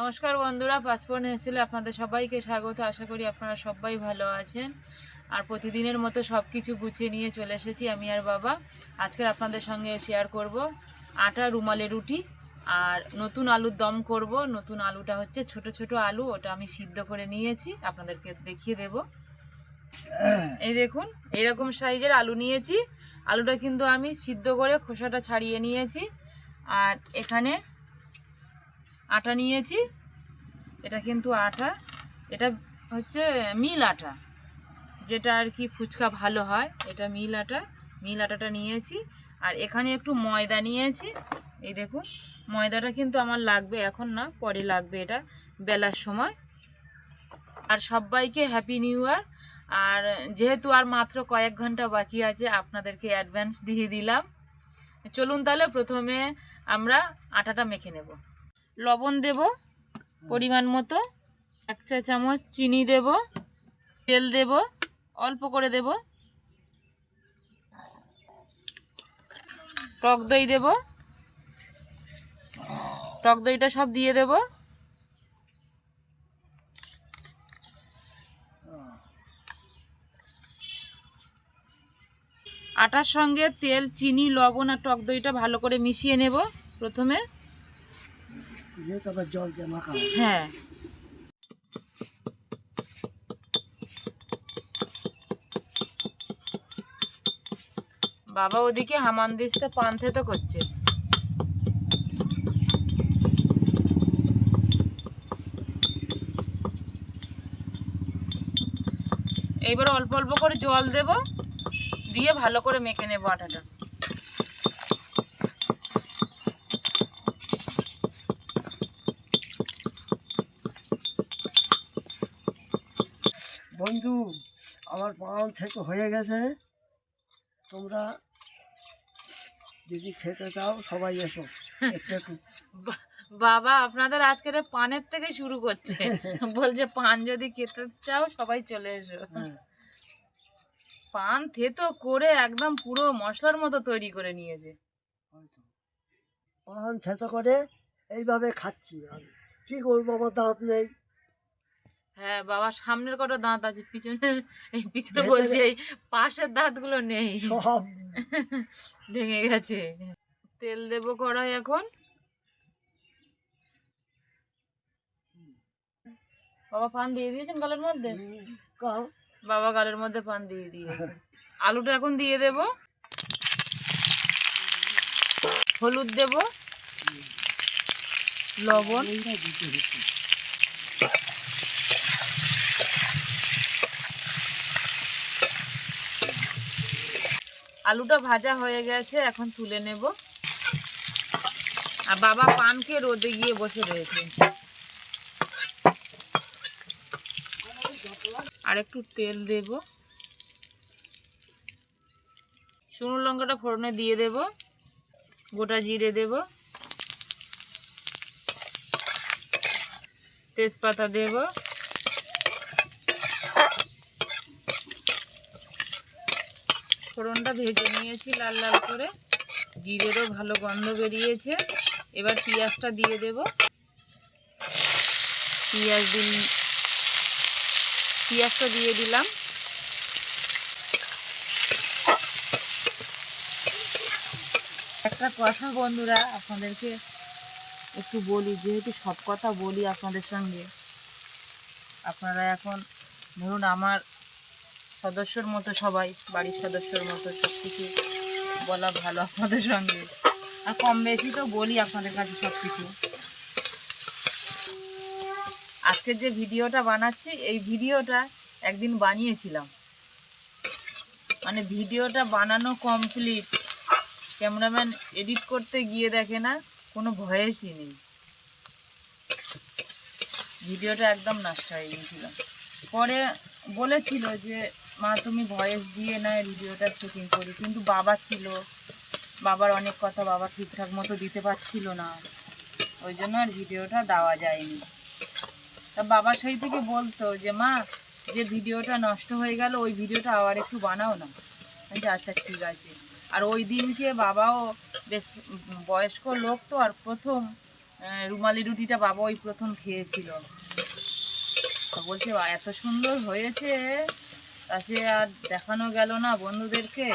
নমস্কার বন্ধুরা পাসপোর্ট এসেছিল আপনাদের সবাইকে স্বাগত। আশা করি আপনারা সবাই ভালো আছেন। আর প্রতিদিনের মতো সব কিছু গুছিয়ে নিয়ে চলে এসেছি আমি আর বাবা। আজকের আপনাদের সঙ্গে শেয়ার করব আটা রুমালে রুটি আর নতুন আলুর দম করব। নতুন আলুটা হচ্ছে ছোট ছোট আলু, ওটা আমি সিদ্ধ করে নিয়েছি। আপনাদেরকে দেখিয়ে দেব। এই দেখুন, এরকম সাইজের আলু নিয়েছি। আলুটা কিন্তু আমি সিদ্ধ করে খোসাটা ছাড়িয়ে নিয়েছি। আর এখানে আটা নিয়েছি। এটা কিন্তু আটা। এটা হচ্ছে মিল আটা। যেটা আর কি ফুচকা ভালো হয়, এটা মিল আটা। মিল আটাটা নিয়েছি। আর এখানে একটু ময়দা নিয়েছি। এই দেখুন, ময়দাটা কিন্তু আমার লাগবে এখন না, পরে লাগবে এটা বেলার সময়। আর সবাইকে হ্যাপি নিউ ইয়ার আর যেহেতু আর মাত্র কয়েক ঘণ্টা বাকি আছে, আপনাদেরকে অ্যাডভান্স দিয়ে দিলাম। চলুন তাহলে প্রথমে আমরা আটাটা মেখে নেব। লবণ দেব, পরিমাণ মতো। এক চা চামচ চিনি দেব, তেল দেব, অল্প করে দেব। টক দই দেব। টক দইটা সব দিয়ে দেব। আটার সঙ্গে তেল, চিনি, লবণ আর টক দইটা ভালো করে মিশিয়ে নেব প্রথমে। হ্যাঁ। বাবা ওদিকে হামান দিসতে পান থেতো করছে। এইবার অল্প অল্প করে জল দেব, দিয়ে ভালো করে মেখে নেব আটাটা। বন্ধু আমার পান থেকে হয়ে গেছে। তোমরা যদি খেতে চাও সবাই এসো। একটু একটু। বাবা আপনাদের আজকের পানের থেকে শুরু করছে। বলছে পান যদি খেতে চাও সবাই চলে এসো। হ্যাঁ, পান থেতো করে একদম পুরো মশলার মতো তৈরি করে নিয়েছে। পান থেতো করে এইভাবে খাচ্ছি আমি। কি করব আমার দাঁত নেই। হ্যাঁ বাবা সামনের কটা দাঁত আছে এই পিছনে ভেতরে- বলছে এই পাশের দাঁতগুলো নেই। সব। ভেঙে গেছে। তেল দেবো কড়াই এখন। বাবা পান দিয়ে দিয়েছেন গালের মধ্যে? বাবা গালের মধ্যে পান দিয়ে দিয়েছে। আলুটা এখন দিয়ে দেব। হলুদ দেব। লবণ এইটা দিতে হচ্ছে। আলুটা ভাজা হয়ে গেছে, এখন তুলে নেব। আর বাবা পানকে রোদে গিয়ে বসে রয়েছে। আর একটু তেল দেব। শুকনো লঙ্কাটা ফোড়নে দিয়ে দেব। গোটা জিরে দেব। তেজপাতা দেব। ফোড়নটা ভেজে নিয়েছি লাল লাল করে। জিরেরও ভালো গন্ধ বেরিয়েছে। এবার পেঁয়াজটা দিয়ে দেব। পেঁয়াজ দিন, পেঁয়াজটা দিয়ে দিলাম। একটা কথা বন্ধুরা, আপনাদেরকে একটু বলি, যেহেতু সব কথা বলি আপনাদের সঙ্গে, আপনারা এখন, ধরুন আমার সদস্যর মতো সবাই, বাড়ির সদস্যর মতো সব কিছু বলা ভালো আপনাদের সঙ্গে। আর কম বেশি তো বলি আপনাদের কাছে সব কিছু আজকের যে ভিডিওটা বানাচ্ছি, এই ভিডিওটা একদিন বানিয়েছিলাম। মানে ভিডিওটা বানানো কমপ্লিট ক্যামেরাম্যান এডিট করতে গিয়ে দেখে না, কোনো ভয়েসই নেই। ভিডিওটা একদম নষ্ট হয়ে গিয়েছিল। পরে বলেছিল যে মা তুমি ভয়েস দিয়ে না ভিডিওটা শুটিং করি। কিন্তু বাবা ছিল। বাবার অনেক কথা বাবা ঠিকঠাক মতো দিতে পারছিল না। ওই জন্য আর ভিডিওটা দেওয়া যায়নি। তা বাবা সেই থেকে বলতো যে মা যে ভিডিওটা নষ্ট হয়ে গেল ওই ভিডিওটা আবার একটু বানাও না। বলছি, আচ্ছা ঠিক আছে। আর ওই দিনকে বাবাও বেশ বয়স্ক লোক তো আর প্রথম রুমালি রুটিটা বাবা ওই প্রথম খেয়েছিল। বলছে "বা, এত সুন্দর হয়েছে তাতে আর দেখানো গেল না বন্ধুদেরকে।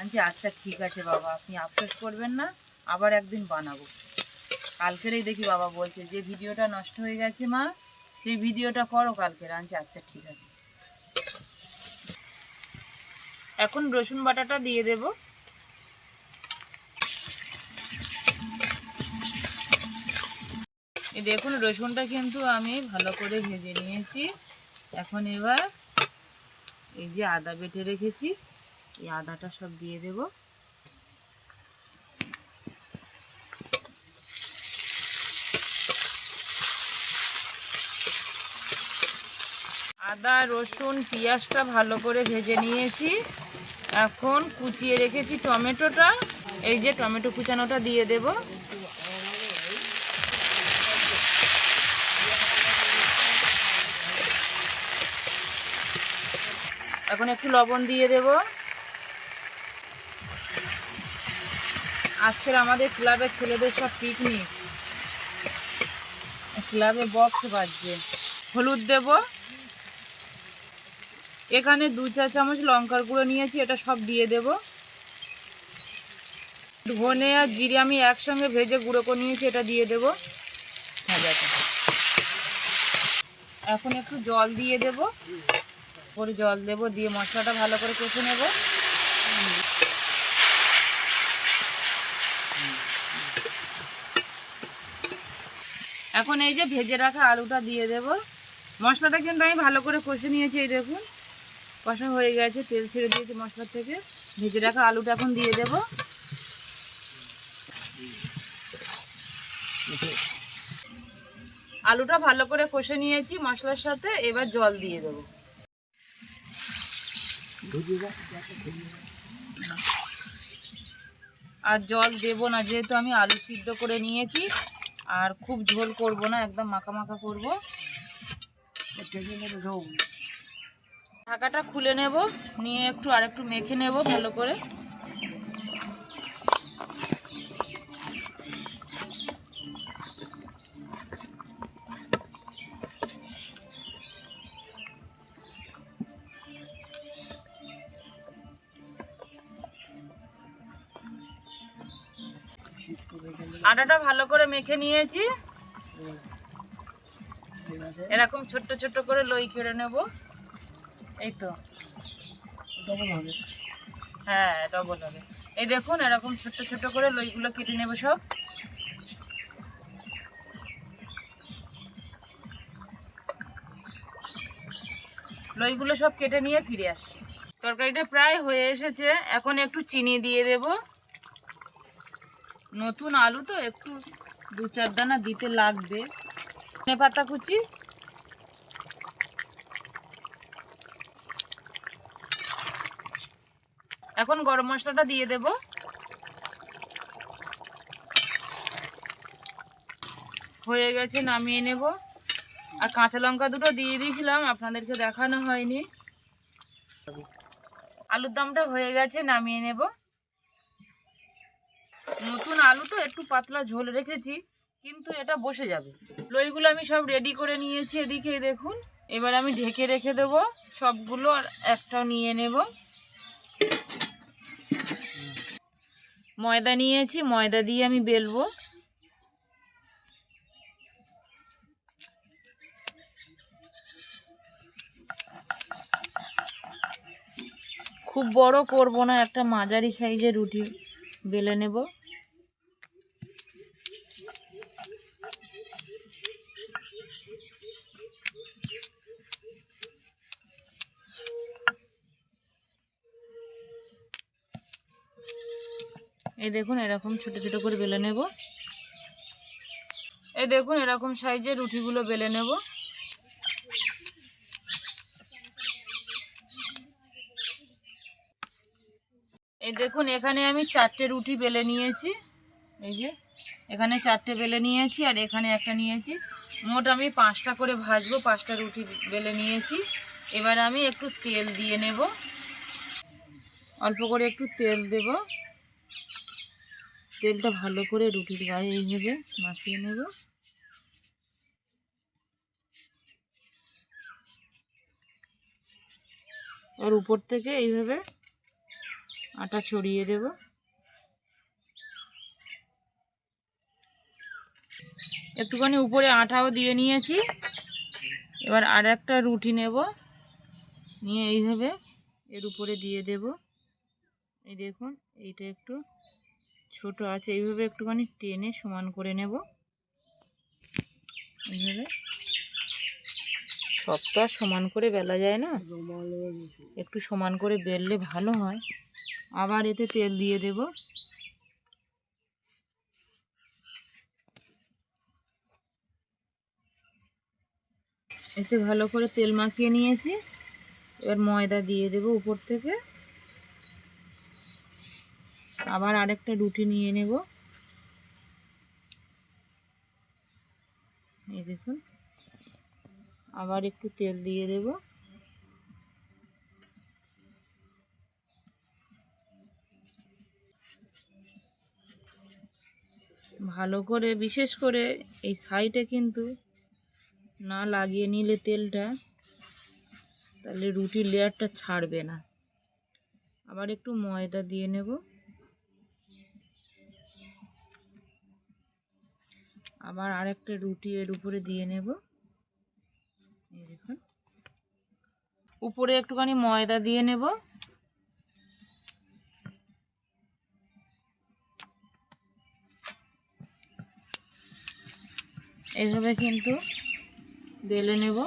আনছি আচ্ছা ঠিক আছে বাবা, আপনি আফসোস করবেন না, আবার একদিন বানাবো। কালকেরই দেখি বাবা বলছে, যে ভিডিওটা নষ্ট হয়ে গেছে মা, সেই ভিডিওটা করো কালকের। আনছি আচ্ছা ঠিক আছে। এখন রসুন বাটাটা দিয়ে দেব। দেখুন, রসুনটা কিন্তু আমি ভালো করে ভেজে নিয়েছি। এখন এবার এই যে আদা বেটে রেখেছি, এই আদাটা সব দিয়ে দেব। আদা, রসুন, পেঁয়াজটা ভালো করে ভেজে নিয়েছি। এখন কুচিয়ে রেখেছি টমেটোটা। এই যে টমেটো কুচানোটা দিয়ে দেব। এখন একটু লবণ দিয়ে দেব। আজকের আমাদের ক্লাবের ছেলেদের সব পিকনিক ক্লাবে বক্স বাজছে। হলুদ দেব। এখানে দু চা চামচ লঙ্কার গুঁড়ো নিয়েছি, এটা সব দিয়ে দেব। ধনে আর জিরে আমি একসঙ্গে ভেজে গুঁড়ো করে নিয়েছি, এটা দিয়ে দেব। এখন একটু জল দিয়ে দেব। করে জল দেব, দিয়ে মশলাটা ভালো করে কষে নেব। এখন এই যে ভেজে রাখা আলুটা দিয়ে দেব। মশলাটা কিন্তু আমি ভালো করে কষে নিয়েছি, এই দেখুন। কষা হয়ে গেছে, তেল ছেড়ে দিয়েছি মশলার থেকে। ভেজে রাখা আলুটা এখন দিয়ে দেব। আলুটা ভালো করে কষে নিয়েছি মশলার সাথে, এবার জল দিয়ে দেবো। আর জল দেব না, যেহেতু আমি আলু সিদ্ধ করে নিয়েছি, আর খুব ঝোল করব না, একদম মাখা মাখা করব। ঢাকাটা খুলে নেব, নিয়ে একটু আর একটু মেখে নেব ভালো করে। আটাটা ভালো করে মেখে নিয়েছি। এরকম ছোট্ট ছোট্ট করে লই কেড়ে নেব। এই তো। হ্যাঁ ডবল হবে। এই দেখুন এরকম ছোট্ট ছোট্ট করে লইগুলো কেটে নেব সব। লইগুলো সব কেটে নিয়ে ফিরে আসছি। তরকারিটা প্রায় হয়ে এসেছে। এখন একটু চিনি দিয়ে দেব। নতুন আলু তো একটু দু চার দানা দিতে লাগবে। ধনে পাতা কুচি। এখন গরম মশলাটা দিয়ে দেব। হয়ে গেছে, নামিয়ে নেব। আর কাঁচা লঙ্কা দুটো দিয়ে দিয়েছিলাম, আপনাদেরকে দেখানো হয়নি। আলুর দমটা হয়ে গেছে, নামিয়ে নেব। আলু তো একটু পাতলা ঝোল রেখেছি, কিন্তু এটা বসে যাবে। লইগুলো আমি সব রেডি করে নিয়েছি এদিকে দেখুন। এবার আমি ঢেকে রেখে দেব সবগুলো আর একটা নিয়ে নেব। ময়দা নিয়েছি, ময়দা দিয়ে আমি বেলবো। খুব বড় করব না, একটা মাঝারি সাইজের রুটি বেলে নেব। এই দেখুন, এরকম ছোট ছোট করে বেলে নেব। এই দেখুন, এরকম সাইজের রুটিগুলো বেলে নেব। এই দেখুন, এখানে আমি চারটে রুটি বেলে নিয়েছি। এই যে, এখানে চারটে বেলে নিয়েছি আর এখানে একটা নিয়েছি। মোট আমি পাঁচটা করে ভাজবো, পাঁচটা রুটি বেলে নিয়েছি। এবার আমি একটু তেল দিয়ে নেব। অল্প করে একটু তেল দেব। তেলটা ভালো করে রুটির গায়ে এইভাবে মাখিয়ে নেব। আর উপর থেকে এইভাবে আটা ছড়িয়ে দেব। একটুখানি উপরে আটাও দিয়ে নিয়েছি। এবার আর একটা রুটি নেব। নিয়ে এইভাবে এর উপরে দিয়ে দেব। এই দেখুন, এইটা একটু ছোট আছে, এইভাবে একটুখানি টেনে সমান করে নেব। এইভাবে। সবটা সমান করে বেলা যায় না? একটু সমান করে বেললে ভালো হয়। আবার এতে তেল দিয়ে দেব। এতে ভালো করে তেল মাখিয়ে নিয়েছি। এবার ময়দা দিয়ে দেব উপর থেকে। আবার আরেকটা রুটি নিয়ে নেব। এই দেখুন, আবার একটু তেল দিয়ে দেব। ভালো করে, বিশেষ করে এই সাইডে কিন্তু না লাগিয়ে নিলে তেলটা, তাহলে রুটির লেয়ারটা ছাড়বে না। আবার একটু ময়দা দিয়ে নেব। আবার আরেকটা রুটি এর উপরে দিয়ে নেব। এই দেখুন। উপরে একটুখানি ময়দা দিয়ে নেব। এইভাবে কিন্তু বেলে নেব।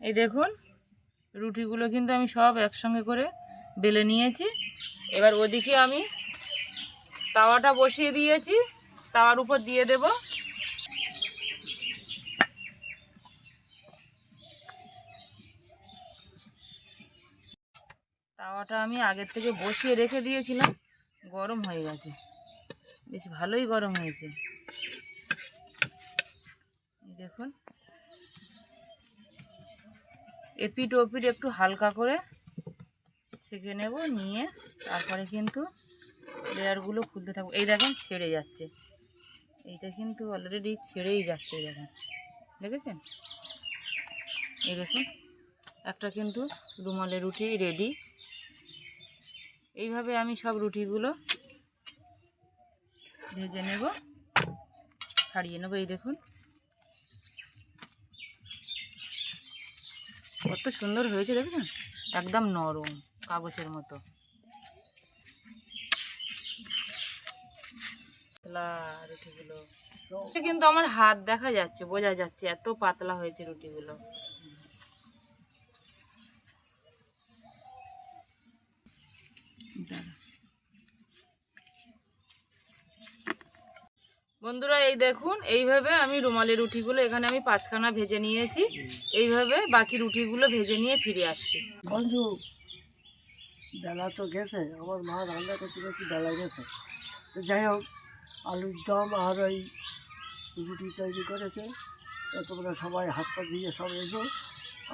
এই দেখুন, রুটিগুলো কিন্তু আমি সব একসঙ্গে করে বেলে নিয়েছি। এবার ওদিকে আমি তাওয়াটা বসিয়ে দিয়েছি, তাওয়ার উপর দিয়ে দেব। তাওয়াটা আমি আগের থেকে বসিয়ে রেখে দিয়েছিলাম, গরম হয়ে গেছে। বেশ ভালোই গরম হয়েছে। দেখুন এপিট ওপিট একটু হালকা করে সেঁকে নেব, নিয়ে তারপরে কিন্তু লেয়ারগুলো খুলতে থাকব। এই দেখেন ছেড়ে যাচ্ছে। এইটা কিন্তু অলরেডি ছেড়েই যাচ্ছে দেখেন। দেখেছেন? এই দেখুন, একটা কিন্তু রুমালের রুটি রেডি এইভাবে আমি সব রুটিগুলো ভেজে নেব, ছাড়িয়ে নেব, এই দেখুন। কত সুন্দর হয়েছে দেখুন একদম নরম, কাগজের মতো। রুটিগুলো। কিন্তু আমার হাত দেখা যাচ্ছে, বোঝা যাচ্ছে, এত পাতলা হয়েছে রুটিগুলো। বন্ধুরা এই দেখুন এইভাবে আমি রুমালি রুটিগুলো এখানে আমি পাঁচখানা ভেজে নিয়েছি। এইভাবে বাকি রুটিগুলো ভেজে নিয়ে ফিরে আসছি। বন্ধু বেলা তো গেছে আমার মা রান্না করতে করতে বেলা গেছে। তো যাই হোক আলুর দম আর ওই রুটি তৈরি করেছে। তোমরা সবাই হাত পা দিয়ে সব এসো।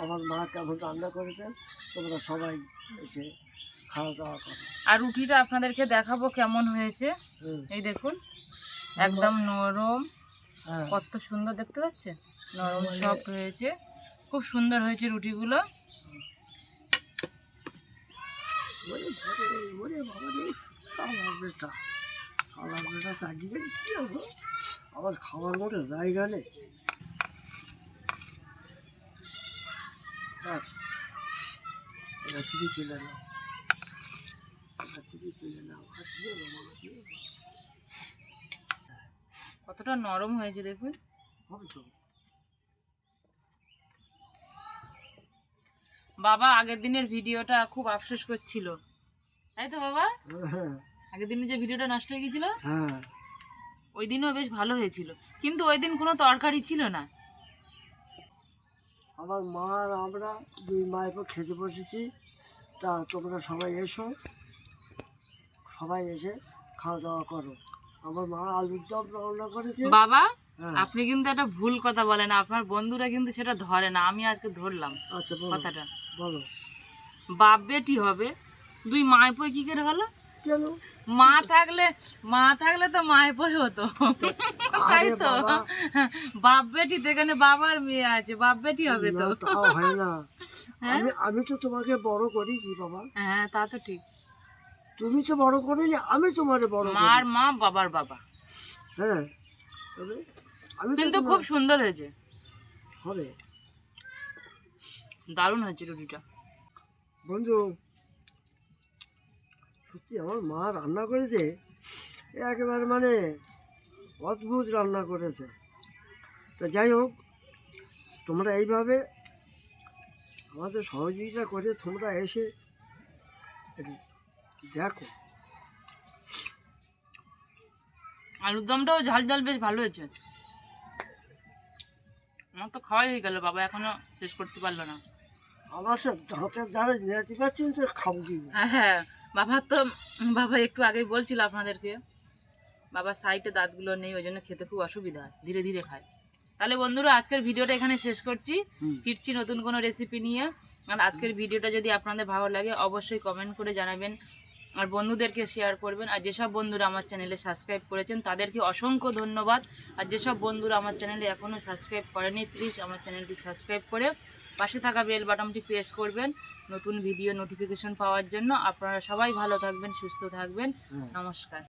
আমার মা কেমন রান্না করেছে তোমরা সবাই এসে খাওয়া দাওয়া করো। আর রুটিটা আপনাদেরকে দেখাবো কেমন হয়েছে। এই দেখুন একদম নরম। হ্যাঁ কত সুন্দর দেখতে পাচ্ছেন? নরম মানে- সফট হয়েছে। খুব সুন্দর হয়েছে রুটিগুলো। আবার খাওয়ার মতো জায়গা নেই। এবার নাও। এবার নাও হাত দিয়ে নাও, বাবা, দিয়ে নাও। কতটা নরম হয়েছে দেখুন। বাবা আগের দিনের ভিডিওটা খুব আফসোস করছিল। তাই তো বাবা? হ্যাঁ। আগের দিনে যে ভিডিওটা নষ্ট হয়ে গেছিল? হ্যাঁ। ওই দিনও বেশ ভালো হয়েছিল। কিন্তু ওই দিন কোনো তরকারি ছিল না। আমার মা আর আমরা দুই মায়ের পর খেতে বসেছি। তা তোমরা সবাই এসো। সবাই এসে খাওয়া দাওয়া করো। আমার মা আলুর দম রান্না করেছে। বাবা হ্যাঁ। আপনি কিন্তু একটা ভুল কথা বলেন আপনার বন্ধুরা কিন্তু সেটা ধরে না আমি আজকে ধরলাম আচ্ছা কথাটা। বলো। বাপ বেটি হবে দুই মায়পই কি করে হলো? কেন? মা থাকলে মা থাকলে তো মায়পই হতো। তাই তো। বাপ বেটি তো এখানে বাবার মেয়ে আছে বাপ বেটি হবে তো। হয় না। আমি তো তোমাকে বড় করেছি বাবা। হ্যাঁ তা তো ঠিক। তুমি তো বড় করিনি আমি তোমারে বড় মার মা বাবার বাবা। হ্যাঁ তবে আমি কিন্তু খুব সুন্দর হয়েছে। হবে। দারুণ হয়েছে রুটিটা। বন্ধু সত্যি আমার মা রান্না করেছে একেবারে মানে অদ্ভুত রান্না করেছে। তা যাই হোক তোমরা এইভাবে আমাদের সহযোগিতা করে তোমরা এসে দেখো। আলুর দমটাও ঝাল ঝাল বেশ ভালো হয়েছে। আমার তো খাওয়াই হয়ে গেল বাবা এখনও শেষ করতে পারল না। আমার সব দাঁতের দ্বারা নিয়ে পাচ্ছেন তো খাব হ্যাঁ হ্যাঁ। বাবা তো বাবা একটু আগেই বলছিল আপনাদেরকে বাবার সাইডে দাঁতগুলো নেই ওই জন্য খেতে খুব অসুবিধা হয় ধীরে ধীরে খায়। তাহলে বন্ধুরা আজকের ভিডিওটা এখানে শেষ করছি। ফিরছি নতুন কোনো রেসিপি নিয়ে। আর আজকের ভিডিওটা যদি আপনাদের ভালো লাগে অবশ্যই কমেন্ট করে জানাবেন। আর বন্ধুদেরকে শেয়ার করবেন। আর যেসব বন্ধুরা আমার চ্যানেলে সাবস্ক্রাইব করেছেন তাদেরকে অসংখ্য ধন্যবাদ। আর যেসব বন্ধুরা আমার চ্যানেলে এখনও সাবস্ক্রাইব করেনি প্লিজ আমার চ্যানেলটি সাবস্ক্রাইব করে পাশে থাকা বেল বাটনটি প্রেস করবেন নতুন ভিডিও নোটিফিকেশন পাওয়ার জন্য। আপনারা সবাই ভালো থাকবেন সুস্থ থাকবেন। নমস্কার।